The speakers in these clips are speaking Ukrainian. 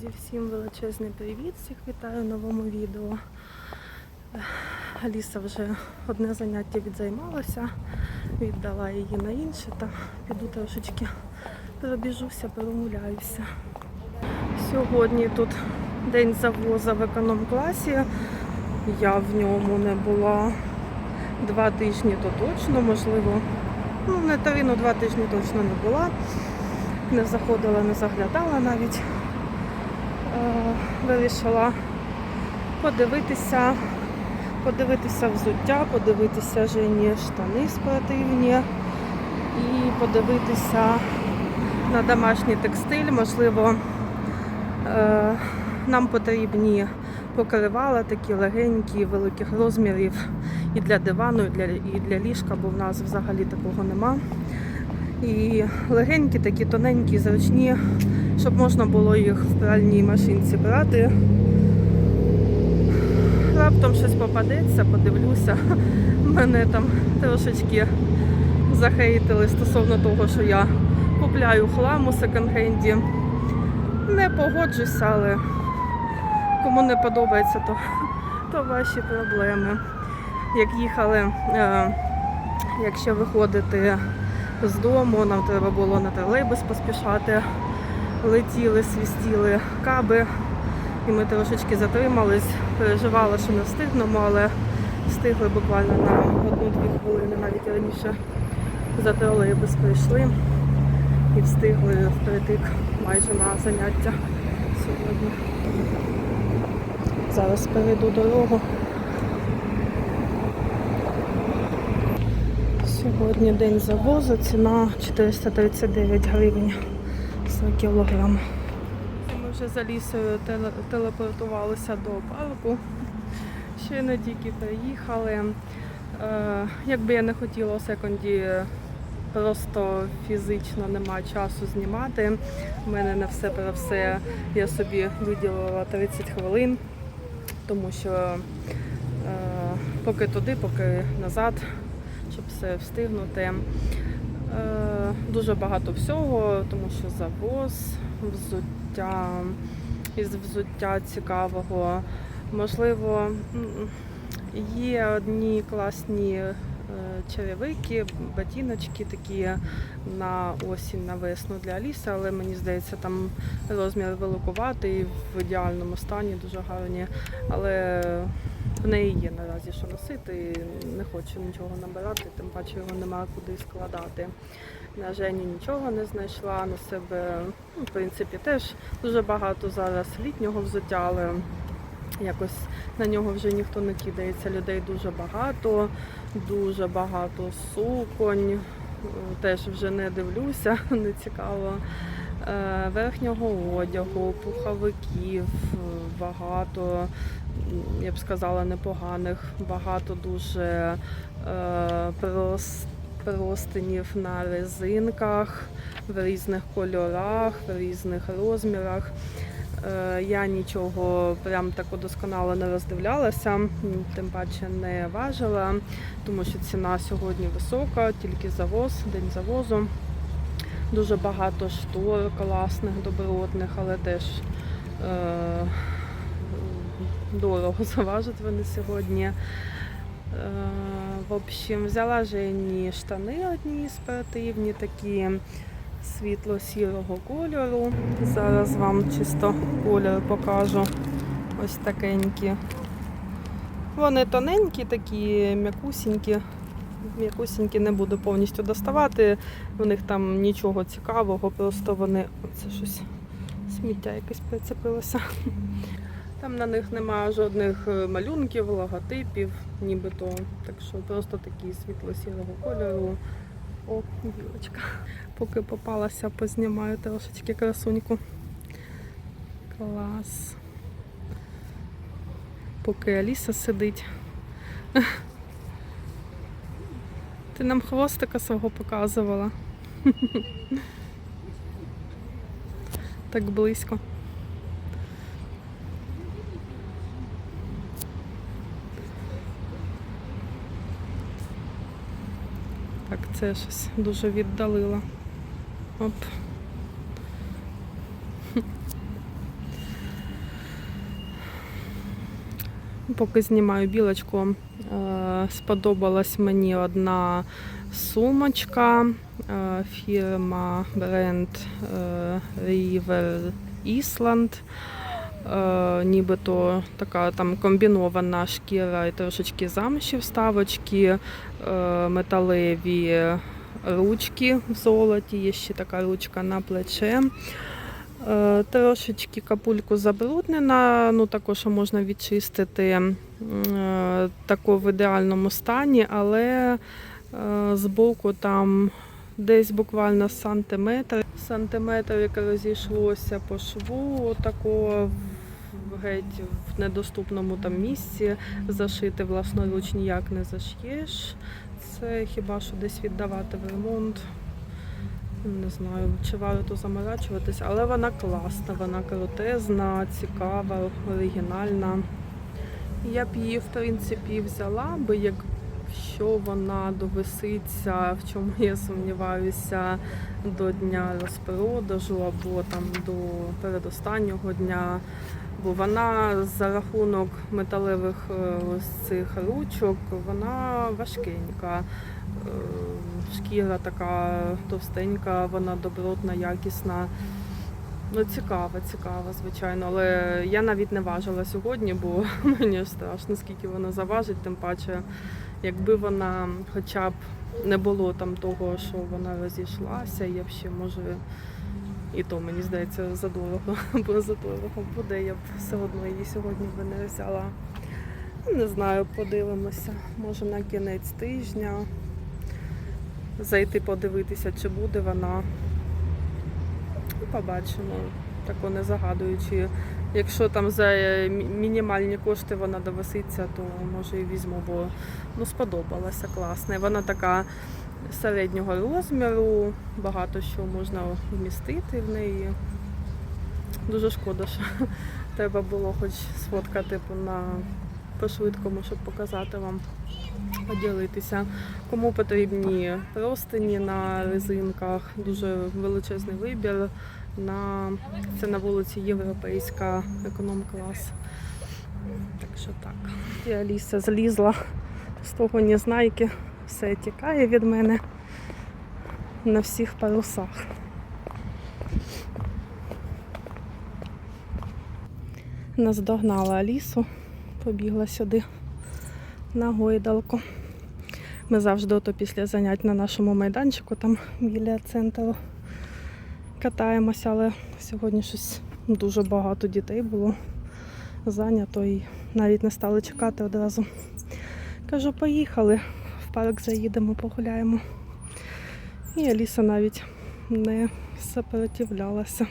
Друзі, всім величезний привіт! Всіх вітаю в новому відео. Аліса вже одне заняття відзаймалася, віддала її на інше, та піду трошечки пробіжуся, прогуляюся. Сьогодні тут день завоза в економ-класі. Я в ньому не була два тижні, то точно, можливо. Ну, не три, ну два тижні точно не була. Не заходила, не заглядала навіть. Е, Вирішила подивитися, подивитися взуття, подивитися Жені штани спортивні і подивитися на домашній текстиль. Можливо, е, нам потрібні покривала такі легенькі, великих розмірів і для дивану, і для, і для ліжка, бо в нас взагалі такого нема. І легенькі, такі тоненькі, зручні, щоб можна було їх в пральній машинці брати. Раптом щось попадеться, подивлюся. Мене там трошечки захейтили стосовно того, що я купляю хлам у секонд-хенді. Не погоджуся, але кому не подобається, то, то ваші проблеми. Як їхали, е, якщо виходити з дому, нам треба було на тролейбус поспішати. Летіли, свістіли каби, і ми трошечки затримались. Переживала, що не встигнемо, але встигли буквально на одну-дві хвилини, навіть раніше за тролейбус прийшли і встигли впритик майже на заняття сьогодні. Зараз перейду дорогу. Сьогодні день завозу, ціна 439 гривень кілограм. Ми вже за лісою телепортувалися до парку. Ще не тільки приїхали. Е, Якби я не хотіла у секунді, просто фізично нема часу знімати. У мене на все про все я собі виділила 30 хвилин, тому що е, поки туди, поки назад, щоб все встигнути. Е, Дуже багато всього, тому що завоз, взуття, із взуття цікавого. Можливо, є одні класні е, черевики, ботиночки такі на осінь, на весну для Аліси, але мені здається, там розмір великуватий, в ідеальному стані, дуже гарні. Але в неї є наразі що носити, не хочу нічого набирати, тим паче його немає куди складати. На Жені нічого не знайшла, на себе, ну, в принципі, теж дуже багато зараз літнього взуття, але якось на нього вже ніхто не кидається. Людей дуже багато, дуже багато суконь. Теж вже не дивлюся, не цікаво. Е, Верхнього одягу, пуховиків багато, я б сказала, непоганих, багато дуже е, прос- простинів на резинках в різних кольорах, в різних розмірах. Е, Я нічого прям так досконало не роздивлялася, тим паче не важила, тому що ціна сьогодні висока, тільки завоз, день завозу. Дуже багато штор класних, добротних, але теж е, дорого заважать вони сьогодні. Е, в общем, взяла Жені штани одні спортивні, такі світло-сірого кольору. Зараз вам чисто колір покажу. Ось такенькі. Вони тоненькі, такі м'якусінькі. М'якусінькі не буду повністю доставати. У них там нічого цікавого, просто вони. Оце щось сміття якесь прицепилося. Там на них немає жодних е, малюнків, логотипів, нібито. Так що просто такі світло-сірого кольору. О, білочка. Поки попалася, познімаю трошечки красуньку. Клас. Поки Аліса сидить. Ти нам хвостика свого показувала. Так близько. це щось дуже віддалило. Оп. Поки знімаю білочку, е, сподобалась мені одна сумочка, е, фірма бренд е, River Island. Е, Нібито така там комбінована шкіра і трошечки замші вставочки, е, металеві ручки в золоті, є ще така ручка на плече. Е, Трошечки капульку забруднена, ну також можна відчистити е, тако в ідеальному стані, але е, збоку там десь буквально сантиметр. Сантиметр, яке розійшлося по шву, такого геть в недоступному там місці. Зашити власноруч ніяк не зашиєш. Це хіба що десь віддавати в ремонт. Не знаю, чи варто заморачуватись, але вона класна, вона крутезна, цікава, оригінальна. Я б її, в принципі, взяла би, якщо вона довиситься, в чому я сумніваюся, до дня розпродажу або там до передостаннього дня. Бо вона за рахунок металевих е, ось цих ручок, вона важкенька. Е, Шкіра така товстенька, вона добротна, якісна. Ну, цікава, цікава, звичайно. Але я навіть не важила сьогодні, бо мені страшно, скільки вона заважить, тим паче, якби вона хоча б не було там того, що вона розійшлася, я б ще може. І то мені здається задорого, бо задорого буде, я б все одно її сьогодні би не взяла. Не знаю, подивимося. Може на кінець тижня зайти подивитися, чи буде вона. І Побачимо, тако не загадуючи. Якщо там за е, мінімальні кошти вона довиситься, то може і візьму, бо ну, сподобалася класна. Вона така середнього розміру, багато що можна вмістити в неї. Дуже шкода, що треба було хоч сфоткати на по-швидкому, щоб показати вам, поділитися. Кому потрібні простині на резинках, дуже величезний вибір. На... Це на вулиці Європейська, економ-клас. Так що так. І Аліса злізла з того незнайки, все тікає від мене на всіх парусах. Наздогнала Алісу, побігла сюди на гойдалку. Ми завжди ото після занять на нашому майданчику, там біля центру катаємося, але сьогодні щось дуже багато дітей було зайнято і навіть не стали чекати одразу. Кажу, поїхали, парк заїдемо, погуляємо. І Аліса навіть не сопротивлялася.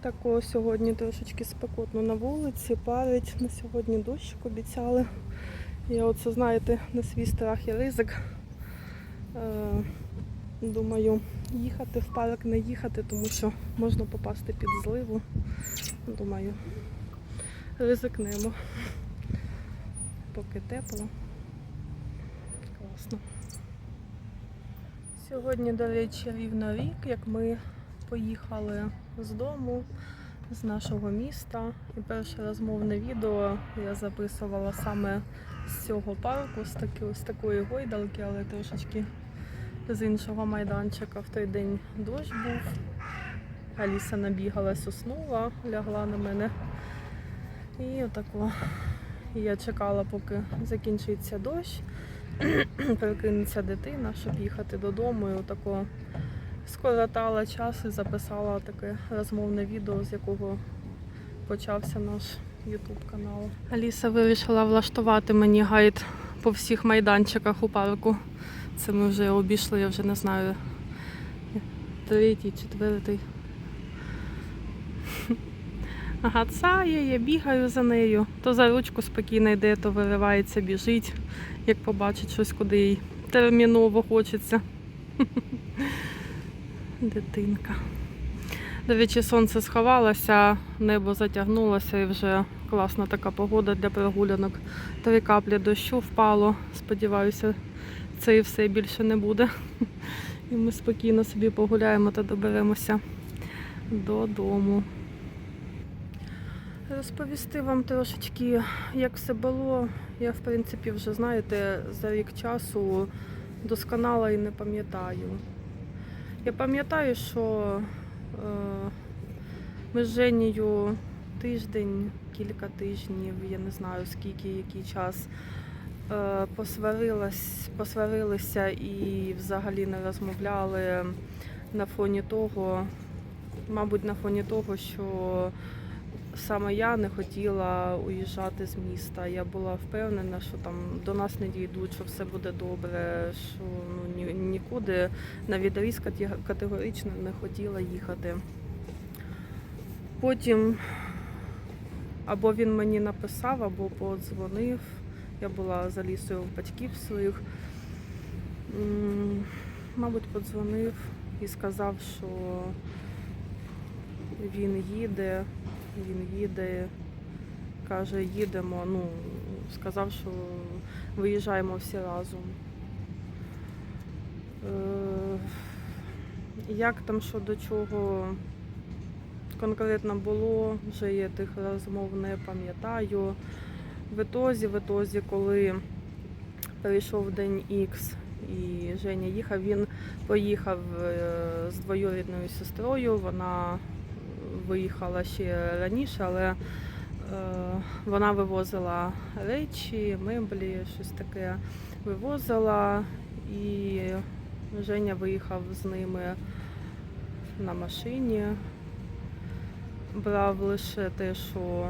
Такого сьогодні трошечки спекотно на вулиці, парить. На сьогодні дощик обіцяли. Я оце, знаєте, на свій страх і ризик. Е, думаю, їхати в парк не їхати, тому що можна попасти під зливу. Думаю, ризикнемо. Поки тепло. Класно. Сьогодні, до речі, рівно рік, як ми поїхали з дому, з нашого міста. І перше розмовне відео я записувала саме з цього парку, з, таки, з такої гойдалки, але трошечки з іншого майданчика. В той день дощ був. Аліса набігалась, уснула, лягла на мене. І отако. Я чекала, поки закінчиться дощ, прикинеться дитина, щоб їхати додому. І отако скоротала час і записала таке розмовне відео, з якого почався наш YouTube канал. Аліса вирішила влаштувати мені гайд по всіх майданчиках у парку. Це ми вже обійшли, я вже не знаю. Третій, четвертий. Ага, цає, я бігаю за нею. То за ручку спокійно йде, то виривається, біжить, як побачить щось, куди їй терміново хочеться. Дитинка. До речі, сонце сховалося, небо затягнулося і вже класна така погода для прогулянок. Три каплі дощу впало. Сподіваюся, це і все більше не буде. І ми спокійно собі погуляємо та доберемося додому. Розповісти вам трошечки, як все було. Я, в принципі, вже знаєте, за рік часу досконало і не пам'ятаю. Я пам'ятаю, що е, ми з Женією тиждень, кілька тижнів, я не знаю скільки, який час, е, посварилась, посварилися і взагалі не розмовляли на фоні того, мабуть, на фоні того, що саме я не хотіла уїжджати з міста. Я була впевнена, що там до нас не дійдуть, що все буде добре, що ну, ні, нікуди на відріз категорично не хотіла їхати. Потім або він мені написав, або подзвонив. Я була за лісою в батьків своїх. Мабуть, подзвонив і сказав, що він їде, він їде, каже, їдемо. Ну, сказав, що виїжджаємо всі разом. Е, Як там що до чого конкретно було, вже я тих розмов не пам'ятаю. В ітозі, в ітозі, коли прийшов день Х і Женя їхав, він поїхав е, з двоюрідною сестрою. Вона виїхала ще раніше, але е, вона вивозила речі, меблі, щось таке вивозила. І Женя виїхав з ними на машині. Брав лише те, що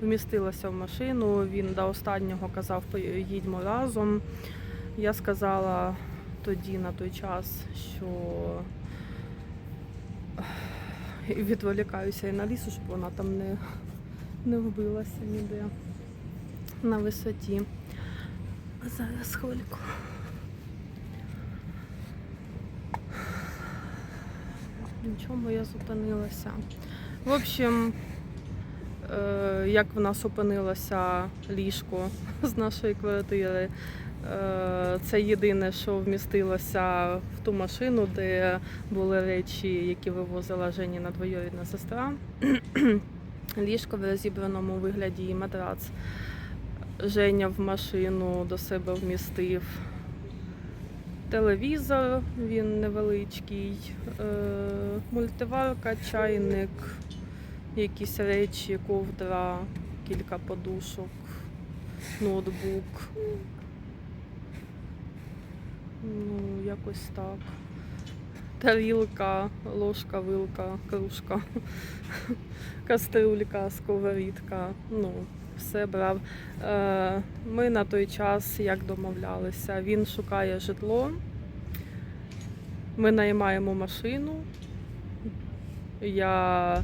вмістилося в машину. Він до останнього казав, поїдьмо разом. Я сказала тоді на той час, що відволікаюся і на лісу, щоб вона там не, не вбилася ніде на висоті. Зараз хвильку. На я зупинилася? В общем, е, як в нас опинилося ліжко з нашої квартири. Е, Це єдине, що вмістилося в ту машину, де були речі, які вивозила Женіна двоюрідна сестра. Ліжко в розібраному вигляді і матрац. Женя в машину до себе вмістив. Телевізор, він невеличкий, е, мультиварка, чайник, якісь речі, ковдра, кілька подушок, ноутбук. Ну, якось так. Тарілка, ложка, вилка, кружка, кастрюлька, сковорідка. Ну, все брав. Е, Ми на той час як домовлялися. Він шукає житло. Ми наймаємо машину. Я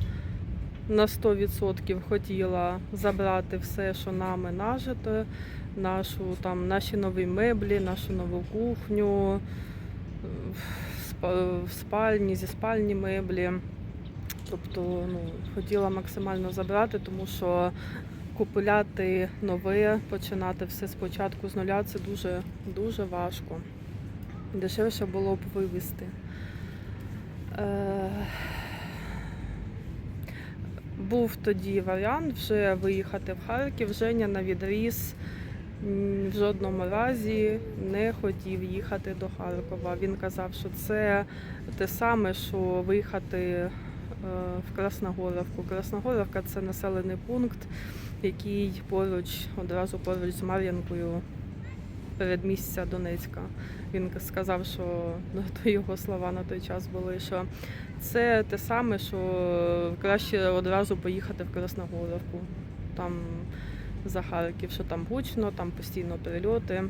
на 100% хотіла забрати все, що нами нажито, нашу, там, наші нові меблі, нашу нову кухню, в спальні, зі спальні меблі. Тобто ну, хотіла максимально забрати, тому що купувати нове, починати все спочатку з нуля це дуже, дуже важко. Дешевше було б вивезти. Е, Був тоді варіант вже виїхати в Харків. Женя на відріз в жодному разі не хотів їхати до Харкова. Він казав, що це те саме, що виїхати е, в Красногоровку. Красногоровка це населений пункт, який поруч, одразу поруч з Мар'янкою, передмістя Донецька. Він сказав, що ну, то його слова на той час були, що це те саме, що краще одразу поїхати в Красногоровку. Там за Харків, що там гучно, там постійно перельоти.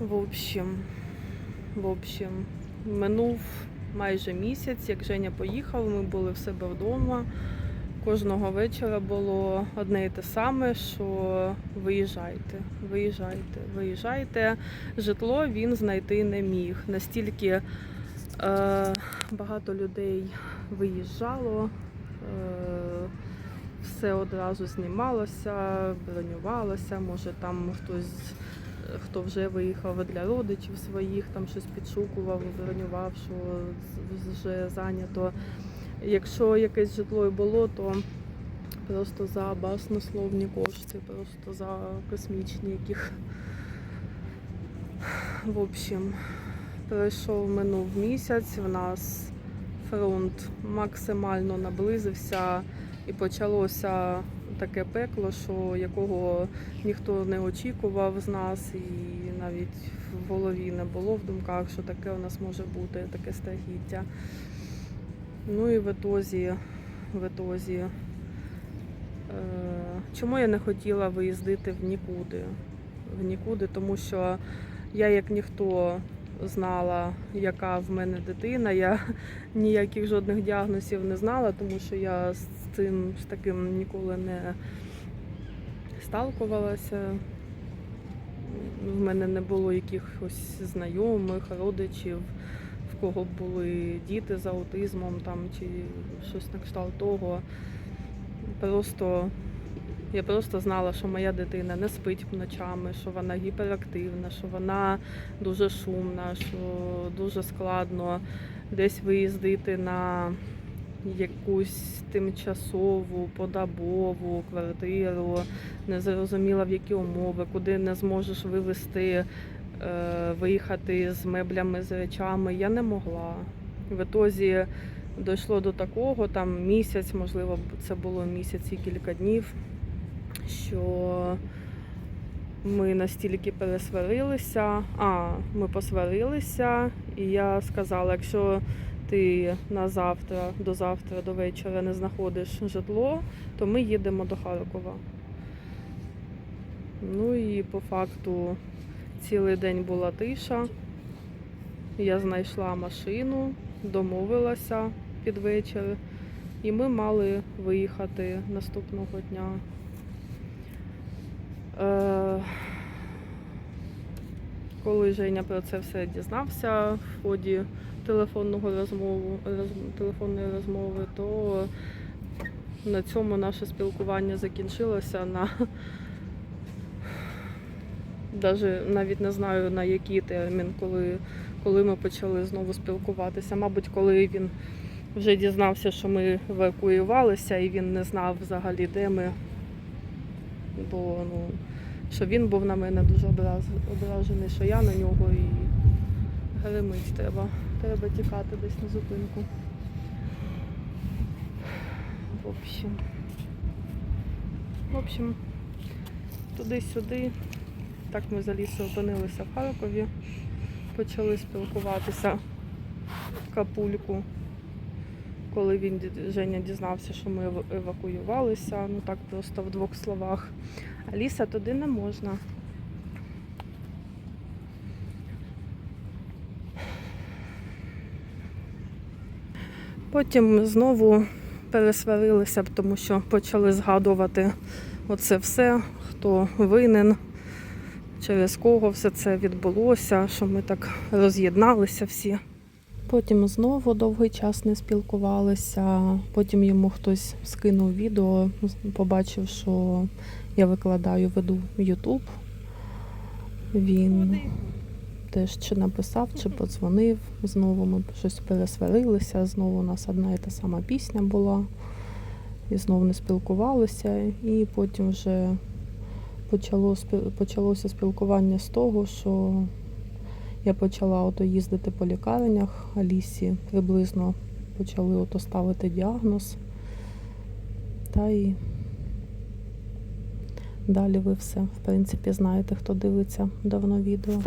В общем, в общем, минув майже місяць, як Женя поїхав, ми були в себе вдома. Кожного вечора було одне і те саме, що виїжджайте, виїжджайте, виїжджайте. Житло він знайти не міг. Настільки е, багато людей виїжджало, все одразу знімалося, бронювалося. Може там хтось, е, хто вже виїхав для родичів своїх, там щось підшукував, бронював, що вже зайнято. Якщо якесь житло і було, то просто за баснословні кошти, просто за космічні яких. В общем, пройшов минув місяць, в нас фронт максимально наблизився і почалося таке пекло, що якого ніхто не очікував з нас, і навіть в голові не було в думках, що таке у нас може бути, таке страхіття. Ну і в етозі, в етозі, е, чому я не хотіла виїздити в нікуди? В нікуди, тому що я як ніхто знала, яка в мене дитина. Я ніяких жодних діагнозів не знала, тому що я з цим з таким ніколи не сталкувалася. В мене не було якихось знайомих, родичів, в кого були діти з аутизмом там, чи щось на кшталт того. Просто я просто знала, що моя дитина не спить ночами, що вона гіперактивна, що вона дуже шумна, що дуже складно десь виїздити на якусь тимчасову, подобову квартиру, не зрозуміла в які умови, куди не зможеш вивезти, е, виїхати з меблями, з речами. Я не могла. В ітозі дійшло до такого, там місяць, можливо, це було місяць і кілька днів, що ми настільки пересварилися. А, ми посварилися, і я сказала, якщо ти на завтра, до завтра, до вечора не знаходиш житло, то ми їдемо до Харкова. Ну і по факту цілий день була тиша. Я знайшла машину, домовилася під вечір, і ми мали виїхати наступного дня. Е, коли Женя про це все дізнався в ході телефонного розмову, роз- телефонної розмови, то на цьому наше спілкування закінчилося на Даже навіть не знаю на який термін, коли, коли ми почали знову спілкуватися. Мабуть, коли він вже дізнався, що ми евакуювалися, і він не знав взагалі, де ми. Бо ну, що він був на мене дуже ображений, що я на нього і гримить треба. Треба тікати десь на зупинку. В общем. В общем, туди-сюди. Так ми за лісу опинилися в Харкові, почали спілкуватися в капульку. Коли він Женя дізнався, що ми евакуювалися, ну так просто в двох словах. А ліса туди не можна. Потім знову пересварилися, тому що почали згадувати оце все, хто винен через кого все це відбулося, що ми так роз'єдналися всі. Потім знову довгий час не спілкувалися. Потім йому хтось скинув відео, побачив, що я викладаю, веду YouTube. Він теж чи написав, чи подзвонив. Знову ми щось пересварилися. Знову у нас одна і та сама пісня була. І знову не спілкувалися. І потім вже почало, почалося спілкування з того, що я почала ото їздити по лікарнях Алісі, приблизно почали ото ставити діагноз. Та і далі ви все, в принципі, знаєте, хто дивиться давно відео.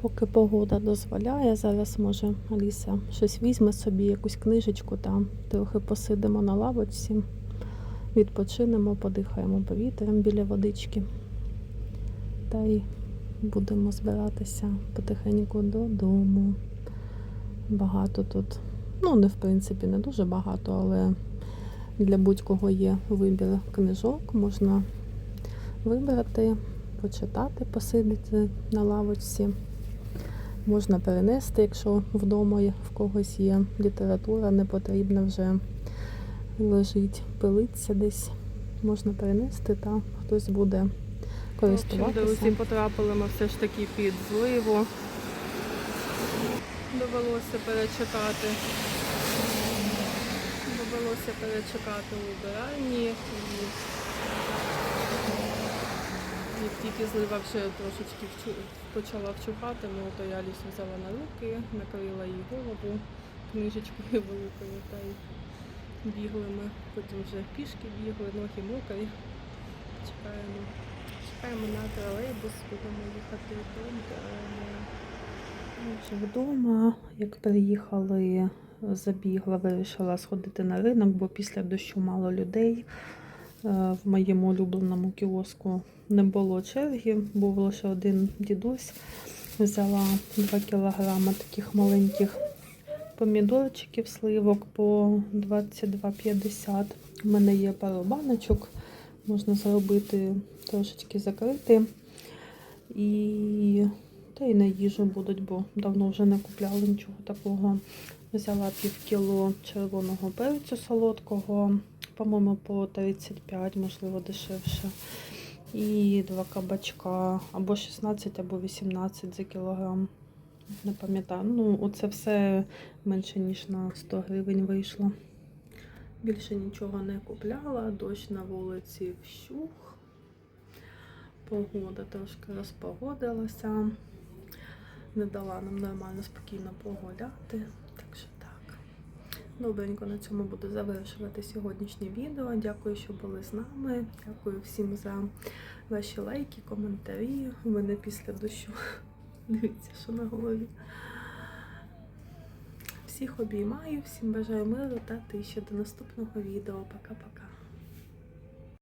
Поки погода дозволяє, зараз може Аліса щось візьме собі, якусь книжечку там, трохи посидимо на лавочці відпочинемо, подихаємо повітрям біля водички. Та й будемо збиратися потихеньку додому. Багато тут, ну, не в принципі, не дуже багато, але для будь-кого є вибір книжок, можна вибрати, почитати, посидіти на лавочці. Можна перенести, якщо вдома в когось є література, не потрібна вже лежить, пилиться десь. Можна перенести, та хтось буде В користуватися. друзі, потрапили ми все ж таки під зливу. Довелося перечекати довелося перечекати у вбиральні. Як тільки злива вже трошечки почала вчухати, ну то я лісу взяла на руки, накрила їй голову книжечкою великою та й бігли ми. Потім вже пішки бігли, ноги мокрі. Чекаємо. Чекаємо на тролейбус, будемо їхати додому. Вже вдома, як приїхали, забігла, вирішила сходити на ринок, бо після дощу мало людей. Е, В моєму улюбленому кіоску не було черги, був лише один дідусь. Взяла 2 кілограми таких маленьких помідорчиків, сливок по 22,50. У мене є пару баночок, можна зробити трошечки закрити. І та й на їжу будуть, бо давно вже не купляли нічого такого. Взяла пів кіло червоного перцю солодкого, по-моєму, по 35, можливо, дешевше. І два кабачка або 16, або 18 за кілограм. Не пам'ятаю. Ну, оце все менше, ніж на 100 гривень вийшло. Більше нічого не купляла, дощ на вулиці вщух. Погода трошки розпогодилася. Не дала нам нормально спокійно погуляти. Так що так. Добренько на цьому буду завершувати сьогоднішнє відео. Дякую, що були з нами. Дякую всім за ваші лайки, коментарі. У мене після дощу. Дивіться, що на голові. Всіх обіймаю, всім бажаю миру та тиші. До наступного відео. Пока-пока.